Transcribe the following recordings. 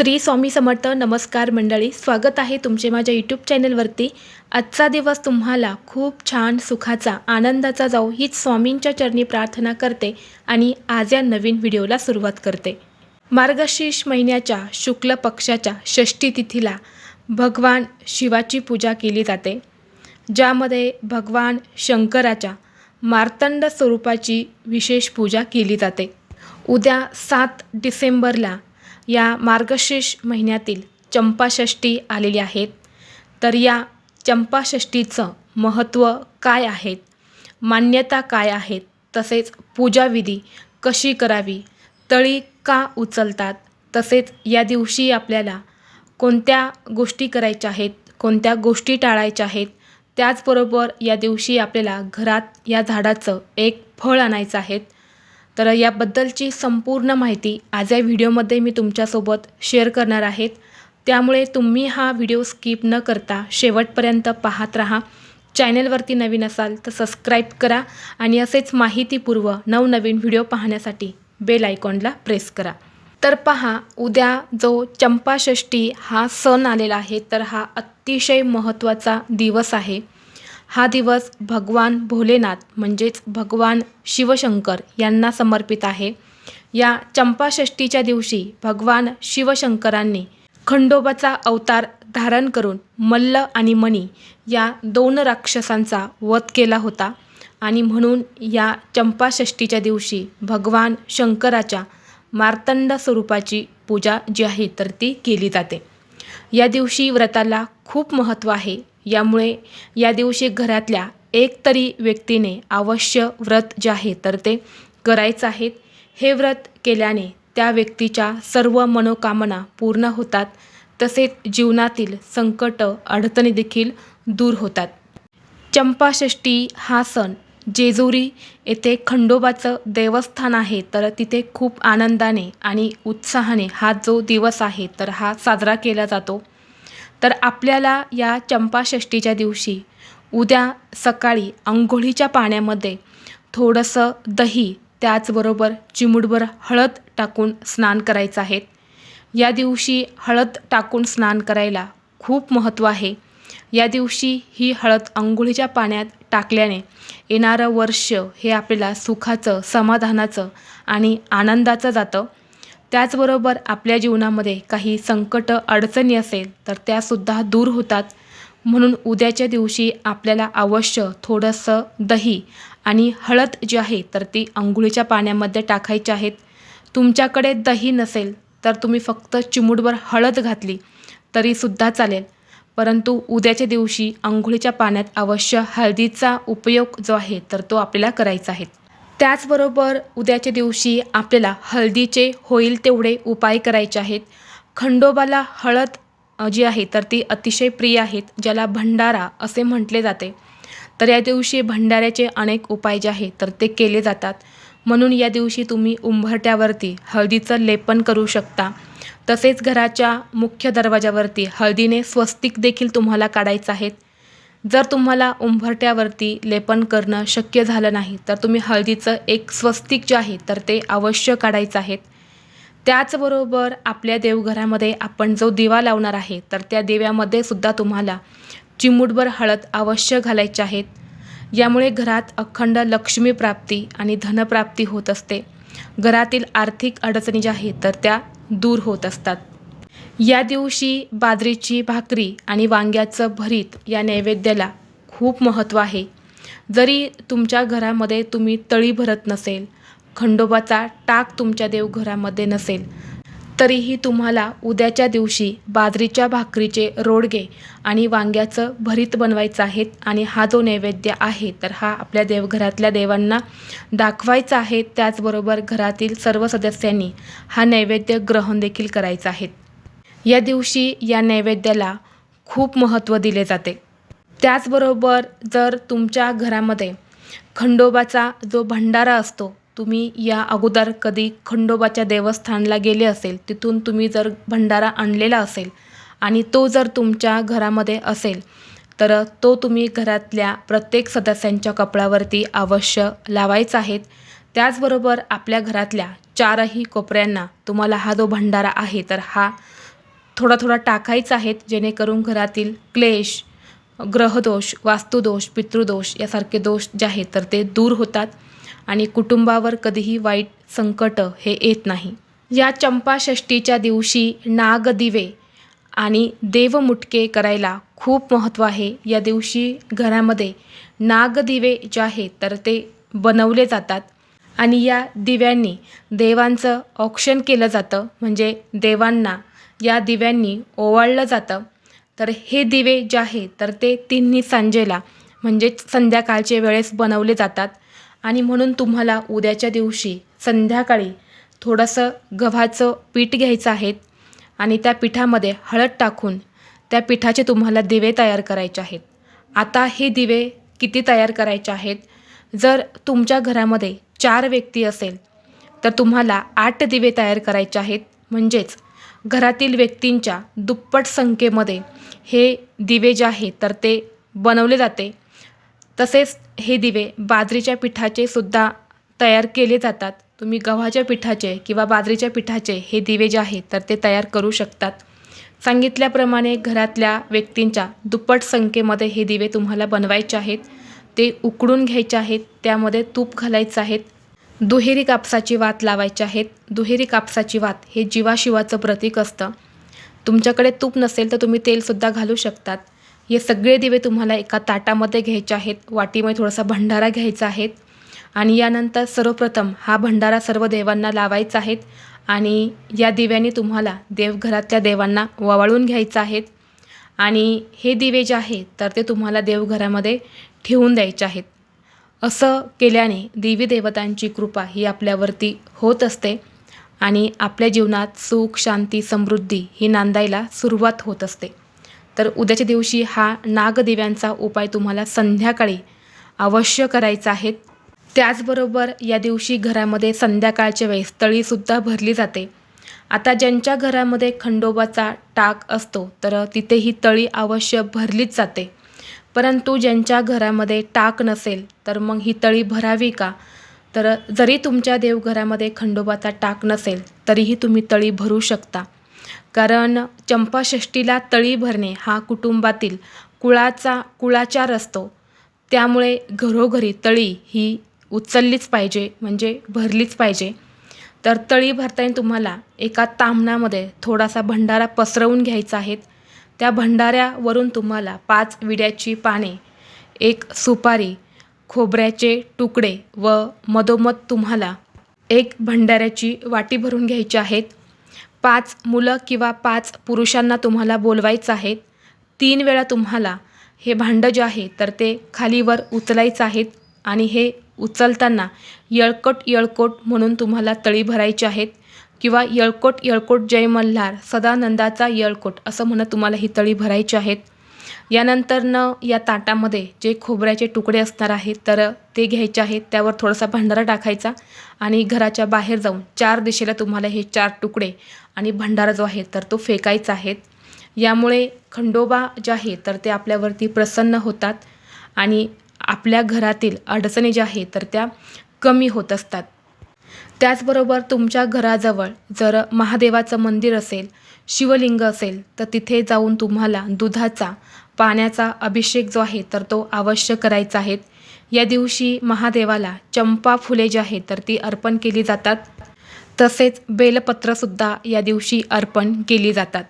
श्री स्वामी समर्थ नमस्कार मंडळी. स्वागत आहे तुमचे माझ्या यूट्यूब चॅनलवरती आजचा दिवस तुम्हाला खूप छान सुखाचा आनंदाचा जाऊ हीच स्वामींच्या चरणी प्रार्थना करते आणि आज या नवीन व्हिडिओला सुरुवात करते. मार्गशीर्ष महिन्याच्या शुक्ल पक्षाच्या षष्ठी तिथीला भगवान शिवाची पूजा केली जाते. ज्यामध्ये भगवान शंकराच्या मार्तंड स्वरूपाची विशेष पूजा केली जाते. उद्या सात डिसेंबरला या मार्गशीर्ष महिन्यातील चंपाषष्ठी आलेली आहेत तर या चंपाषष्ठीचं महत्त्व काय आहेत मान्यता काय आहेत तसेच पूजाविधी कशी करावी? तळी का उचलतात? तसेच या दिवशी आपल्याला कोणत्या गोष्टी करायच्या आहेत? कोणत्या गोष्टी टाळायच्या आहेत? त्याचबरोबर या दिवशी आपल्याला घरात या झाडाचं एक फळ आणायचं आहे. तर याबद्दलची संपूर्ण माहिती आज या व्हिडिओमध्ये मी तुमच्यासोबत शेअर करणार आहेत. त्यामुळे तुम्ही हा व्हिडिओ स्किप न करता शेवटपर्यंत पाहत राहा. चॅनलवरती नवीन असाल तर सबस्क्राईब करा आणि असेच माहितीपूर्व नवनवीन व्हिडिओ पाहण्यासाठी बेल आयकॉनला प्रेस करा. तर पहा उद्या जो चंपाषष्ठी हा सण आलेला आहे तर हा अतिशय महत्त्वाचा दिवस आहे. हा दिवस भगवान भोलेनाथ म्हणजेच भगवान शिवशंकर यांना समर्पित आहे. या चंपाषष्टीच्या दिवशी भगवान शिवशंकरांनी खंडोबाचा अवतार धारण करून मल्ल आणि मणी या दोन राक्षसांचा वध केला होता आणि म्हणून या चंपाषष्टीच्या दिवशी भगवान शंकराच्या मार्तंड स्वरूपाची पूजा जी आहे तर ती केली जाते. या दिवशी व्रताला खूप महत्त्व आहे. यामुळे या दिवशी घरातल्या एक तरी व्यक्तीने अवश्य व्रत जे आहे तर ते करायचं आहेत हे व्रत केल्याने त्या व्यक्तीच्या सर्व मनोकामना पूर्ण होतात. तसेच जीवनातील संकट अडचणी देखील दूर होतात. चंपाषष्ठी हा सण जेजुरी येथे खंडोबाचं देवस्थान आहे तर तिथे खूप आनंदाने आणि उत्साहाने हा जो दिवस आहे तर हा साजरा केला जातो. तर आपल्याला या चंपाषष्टीच्या दिवशी उद्या सकाळी अंघोळीच्या पाण्यामध्ये थोडंसं दही त्याचबरोबर चिमूटभर हळद टाकून स्नान करायचं आहे. या दिवशी हळद टाकून स्नान करायला खूप महत्त्व आहे. या दिवशी ही हळद अंघोळीच्या पाण्यात टाकल्याने येणारं वर्ष हे आपल्याला सुखाचं समाधानाचं आणि आनंदाचं जातं. त्याचबरोबर आपल्या जीवनामध्ये काही संकट अडचणी असेल तर त्यासुद्धा दूर होतात. म्हणून उद्याच्या दिवशी आपल्याला अवश्य थोडंसं दही आणि हळद जी आहे तर ती अंघोळीच्या पाण्यामध्ये टाकायची आहेत. तुमच्याकडे दही नसेल तर तुम्ही फक्त चिमूटभर हळद घातली तरीसुद्धा चालेल. परंतु उद्याच्या दिवशी अंघोळीच्या पाण्यात अवश्य हळदीचा उपयोग जो आहे तर तो आपल्याला करायचा आहे. त्याचबरोबर उद्याच्या दिवशी आपल्याला हळदीचे होईल तेवढे उपाय करायचे आहेत. खंडोबाला हळद जी आहे तर ती अतिशय प्रिय आहेत ज्याला भंडारा असे म्हटले जाते. तर या दिवशी भंडाऱ्याचे अनेक उपाय जे आहेत तर ते केले जातात. म्हणून या दिवशी तुम्ही उंबरट्यावरती हळदीचं लेपन करू शकता. तसेच घराच्या मुख्य दरवाजावरती हळदीने स्वस्तिक देखील तुम्हाला काढायचं आहेत जर तुम्हाला उंबरट्यावरती लेपन करणं शक्य झालं नाही तर तुम्ही हळदीचं एक स्वस्तिक जे आहे तर ते अवश्य काढायचं आहेत त्याचबरोबर आपल्या देवघरामध्ये आपण जो दिवा लावणार आहे तर त्या दिव्यामध्ये सुद्धा तुम्हाला चिमूटभर हळद अवश्य घालायचे आहेत यामुळे घरात अखंड लक्ष्मी प्राप्ती आणि धनप्राप्ती होत असते. घरातील आर्थिक अडचणी ज्या आहेत तर त्या दूर होत असतात. या दिवशी बाजरीची भाकरी आणि वांग्याचं भरीत या नैवेद्याला खूप महत्त्व आहे. जरी तुमच्या घरामध्ये तुम्ही तळी भरत नसेल खंडोबाचा टाक तुमच्या देवघरामध्ये नसेल तरीही तुम्हाला उद्याच्या दिवशी बाजरीच्या भाकरीचे रोडगे आणि वांग्याचं भरीत बनवायचं आहेत आणि हा जो नैवेद्य आहे तर हा आपल्या देवघरातल्या देवांना दाखवायचा आहे. त्याचबरोबर घरातील सर्व सदस्यांनी हा नैवेद्य ग्रहण देखील करायचा आहे. या दिवशी या नैवेद्याला खूप महत्त्व दिले जाते. त्याचबरोबर जर तुमच्या घरामध्ये खंडोबाचा जो भंडारा असतो तुम्ही या अगोदर कधी खंडोबाच्या देवस्थानला गेले असेल तिथून तुम्ही जर भंडारा आणलेला असेल आणि तो जर तुमच्या घरामध्ये असेल तर तो तुम्ही घरातल्या प्रत्येक सदस्यांच्या कपड्यावरती अवश्य लावायचा आहे. त्याचबरोबर आपल्या घरातल्या चारही कोपऱ्यांना तुम्हाला हा जो भंडारा आहे तर हा थोडा थोडा टाकायचा आहेत जेणेकरून घरातील क्लेश ग्रहदोष वास्तुदोष पितृदोष यासारखे दोष जे आहेत तर ते दूर होतात आणि कुटुंबावर कधीही वाईट संकट हे येत नाही. या चंपाषष्टीच्या दिवशी नागदिवे आणि देवमुटके करायला खूप महत्त्व आहे. या दिवशी घरामध्ये नागदिवे जे आहेत तर ते बनवले जातात आणि या दिव्यांनी देवांचं औक्षण केलं जातं. म्हणजे देवांना या दिव्यांनी ओवाळलं जातं. तर हे दिवे जे आहे तर ते तिन्ही सांजेला म्हणजेच संध्याकाळच्या वेळेस बनवले जातात. आणि म्हणून तुम्हाला उद्याच्या दिवशी संध्याकाळी थोडंसं गव्हाचं पीठ घ्यायचं आहे आणि त्या पिठामध्ये हळद टाकून त्या पिठाचे तुम्हाला दिवे तयार करायचे आहेत. आता हे दिवे किती तयार करायचे आहेत? जर तुमच्या घरामध्ये चार व्यक्ती असेल तर तुम्हाला आठ दिवे तयार करायचे आहेत. म्हणजेच घरातील व्यक्तींच्या दुप्पट संख्येमध्ये हे दिवे जे आहे तर ते बनवले जाते. तसेच हे दिवे बाजरीच्या पिठाचे सुद्धा तयार केले जातात. तुम्ही गव्हाच्या पिठाचे किंवा बाजरीच्या पिठाचे हे दिवे जे आहेत तर ते तयार करू शकतात. सांगितल्याप्रमाणे घरातल्या व्यक्तींच्या दुप्पट संख्येमध्ये हे दिवे तुम्हाला बनवायचे आहेत. ते उकडून घ्यायचे आहेत. त्यामध्ये तूप घालायचं आहेत दुहेरी कापसाची वात लावायची आहेत. दुहेरी कापसाची वात हे जीवाशिवाचं प्रतीक असतं. तुमच्याकडे तूप नसेल तर तुम्ही तेलसुद्धा घालू शकतात. हे सगळे दिवे तुम्हाला एका ताटामध्ये घ्यायचे आहेत. वाटीमध्ये थोडासा भंडारा घ्यायचा आहे आणि यानंतर सर्वप्रथम हा भंडारा सर्व देवांना लावायचा आहेत. आणि या दिव्याने तुम्हाला देवघरातल्या देवांना ववाळून घ्यायचं आहेत. आणि हे दिवे जे आहेत तर ते तुम्हाला देवघरामध्ये ठेवून द्यायचे आहेत. असं केल्याने देवी देवतांची कृपा ही आपल्यावरती होत असते आणि आपल्या जीवनात सुख शांती समृद्धी ही नांदायला सुरुवात होत असते. तर उद्याच्या दिवशी हा नागदेव्यांचा उपाय तुम्हाला संध्याकाळी अवश्य करायचा आहे. त्याचबरोबर या दिवशी घरामध्ये संध्याकाळच्या वेळेस तळीसुद्धा भरली जाते. आता ज्यांच्या घरामध्ये खंडोबाचा टाक असतो तर तिथे ही तळी अवश्य भरलीच जाते. परंतु ज्यांच्या घरामध्ये टाक नसेल तर मग ही तळी भरावी का? तर जरी तुमच्या देवघरामध्ये खंडोबाचा टाक नसेल तरीही तुम्ही तळी भरू शकता. कारण चंपाषष्टीला तळी भरणे हा कुटुंबातील कुळाचा कुळाचार असतो. त्यामुळे घरोघरी तळी ही उचललीच पाहिजे म्हणजे भरलीच पाहिजे. तर तळी भरताना तुम्हाला एका तामणामध्ये थोडासा भंडारा पसरवून घ्यायचा आहे. त्या भंडाऱ्यावरून तुम्हाला पाच विड्याची पाने एक सुपारी खोबऱ्याचे तुकडे व मधोमध तुम्हाला एक भंडाऱ्याची वाटी भरून घ्यायची आहेत. पाच मुलं किंवा पाच पुरुषांना तुम्हाला बोलवायचं आहे. तीन वेळा तुम्हाला हे भांडं जे आहे तर ते खालीवर उचलायचं आहेत आणि हे उचलताना यळकोट यळकोट म्हणून तुम्हाला तळी भरायची आहेत. किंवा यळकोट यळकोट जय मल्हार सदानंदाचा यळकोट असं म्हणत तुम्हाला ही तळी भरायची आहेत. यानंतरनं या ताटामध्ये जे खोबऱ्याचे तुकडे असणार आहेत तर ते घ्यायचे आहेत. त्यावर थोडासा भंडारा टाकायचा आणि घराच्या बाहेर जाऊन चार दिशेला तुम्हाला हे चार तुकडे आणि भंडारा जो आहे तर तो फेकायचा आहे. यामुळे खंडोबा जे आहे तर ते आपल्यावरती प्रसन्न होतात आणि आपल्या घरातील अडचणी ज्या आहेत तर त्या कमी होत असतात. त्याचबरोबर तुमच्या घराजवळ जर महादेवाचं मंदिर असेल शिवलिंग असेल तर तिथे जाऊन तुम्हाला दुधाचा पाण्याचा अभिषेक जो आहे तर तो अवश्य करायचा आहे. या दिवशी महादेवाला चंपा फुले जी आहेत तर ती अर्पण केली जातात. तसेच बेलपत्रसुद्धा या दिवशी अर्पण केली जातात.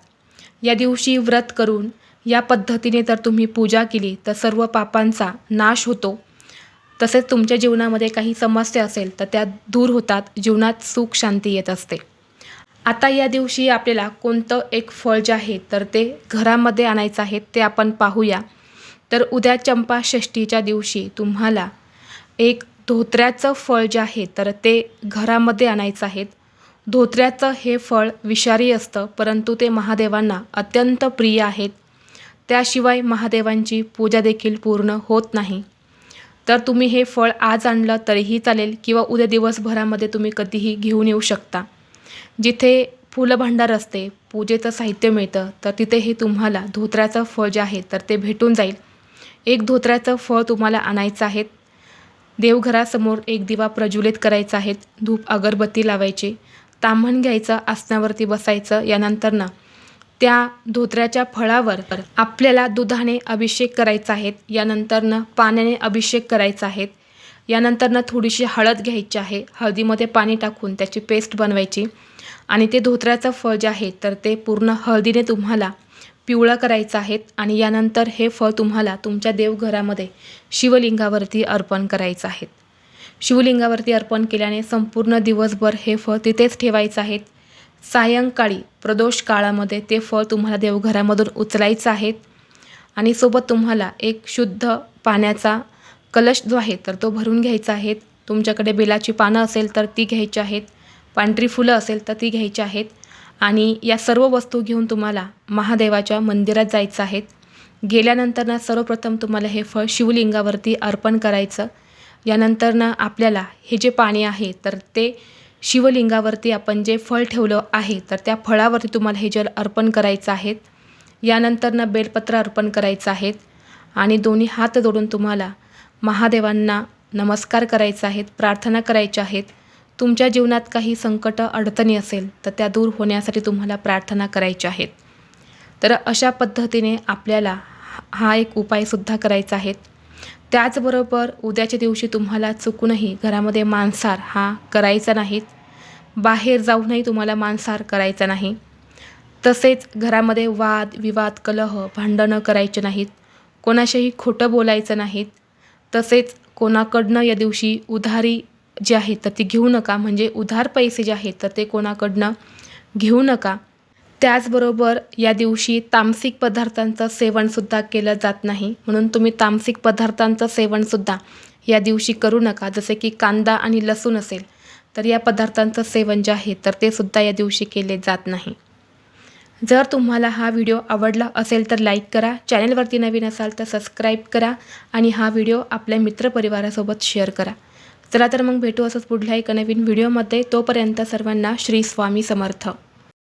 या दिवशी व्रत करून या पद्धतीने जर तुम्ही पूजा केली तर सर्व पापांचा नाश होतो. तसेच तुमच्या जीवनामध्ये काही समस्या असेल तर त्या दूर होतात. जीवनात सुख शांती येत असते. आता या दिवशी आपल्याला कोणतं एक फळ जे आहे तर ते घरामध्ये आणायचं आहे ते आपण पाहूया. तर उद्या चंपा षष्टीच्या दिवशी तुम्हाला एक धोत्र्याचं फळ जे आहे तर ते घरामध्ये आणायचं आहे. धोत्र्याचं हे फळ विषारी असतं परंतु ते महादेवांना अत्यंत प्रिय आहेत. त्याशिवाय महादेवांची पूजा देखील पूर्ण होत नाही. तर तुम्ही हे फळ आज आणलं तरीही चालेल किंवा उद्या दिवसभरामध्ये तुम्ही कधीही घेऊन येऊ शकता. जिथे फुलं भांडार असते पूजेचं साहित्य मिळतं तर तिथे हे तुम्हाला धोत्र्याचं फळ जे आहे तर ते भेटून जाईल. एक धोत्र्याचं फळ तुम्हाला आणायचं आहे. देवघरासमोर एक दिवा प्रज्वलित करायचा आहे. धूप अगरबत्ती लावायची. ताम्हण घ्यायचं आसनावरती बसायचं यानंतर ना त्या धोत्र्याच्या फळावर आपल्याला दुधाने अभिषेक करायचा आहे. यानंतरनं पाण्याने अभिषेक करायचा आहे. यानंतरनं थोडीशी हळद घ्यायची आहे. हळदीमध्ये पाणी टाकून त्याची पेस्ट बनवायची. आणि ते धोत्र्याचं फळ जे आहे तर ते पूर्ण हळदीने तुम्हाला पिवळं करायचं आहे. आणि यानंतर हे फळ तुम्हाला तुमच्या देवघरामध्ये शिवलिंगावरती अर्पण करायचं आहे. शिवलिंगावरती अर्पण केल्याने संपूर्ण दिवसभर हे फळ तिथेच ठेवायचं आहे. सायंकाळी प्रदोष काळामध्ये ते फळ तुम्हाला देवघरामधून उचलायचं आहे आणि सोबत तुम्हाला एक शुद्ध पाण्याचा कलश जो आहे तर तो भरून घ्यायचा आहे. तुमच्याकडे बेलाची पानं असेल तर ती घ्यायची आहेत. पांढरी फुलं असेल तर ती घ्यायची आहेत. आणि या सर्व वस्तू घेऊन तुम्हाला महादेवाच्या मंदिरात जायचं आहे. गेल्यानंतरनं सर्वप्रथम तुम्हाला हे फळ शिवलिंगावरती अर्पण करायचं. यानंतरनं आपल्याला हे जे पाणी आहे तर ते शिवलिंगावरती आपण जे फळ ठेवलं आहे तर त्या फळावरती तुम्हाला हे जल अर्पण करायचं आहे. यानंतरनं बेलपत्र अर्पण करायचं आहेत आणि दोन्ही हात जोडून तुम्हाला महादेवांना नमस्कार करायचा आहेत प्रार्थना करायच्या आहेत तुमच्या जीवनात काही संकट अडचणी असेल तर त्या दूर होण्यासाठी तुम्हाला प्रार्थना करायच्या आहेत तर अशा पद्धतीने आपल्याला हा एक उपायसुद्धा करायचा आहे. त्याचबरोबर उद्याच्या दिवशी तुम्हाला चुकूनही घरामध्ये मांसाहार हा करायचा नाहीत बाहेर जाऊनही तुम्हाला मांसाहार करायचा नाही. तसेच घरामध्ये वाद विवाद कलह भांडणं करायचे नाहीत. कोणाशीही खोटं बोलायचं नाहीत. तसेच कोणाकडनं या दिवशी उधारी जी आहे तर ती घेऊ नका. म्हणजे उधार पैसे जे आहेत तर ते कोणाकडनं घेऊ नका. त्याचबरोबर या दिवशी तामसिक पदार्थांचं सेवनसुद्धा केलं जात नाही. म्हणून तुम्ही तामसिक पदार्थांचं सेवनसुद्धा या दिवशी करू नका. जसे की कांदा आणि लसूण असेल तर या पदार्थांचं सेवन जे आहे तर ते सुद्धा या दिवशी केले जात नाही. जर तुम्हाला हा व्हिडिओ आवडला असेल तर लाईक करा. चॅनलवरती नवीन असाल तर सबस्क्राईब करा आणि हा व्हिडिओ आपल्या मित्रपरिवारासोबत शेअर करा. चला तर मग भेटू असंच पुढल्या एका नवीन व्हिडिओमध्ये. तोपर्यंत सर्वांना श्री स्वामी समर्थ.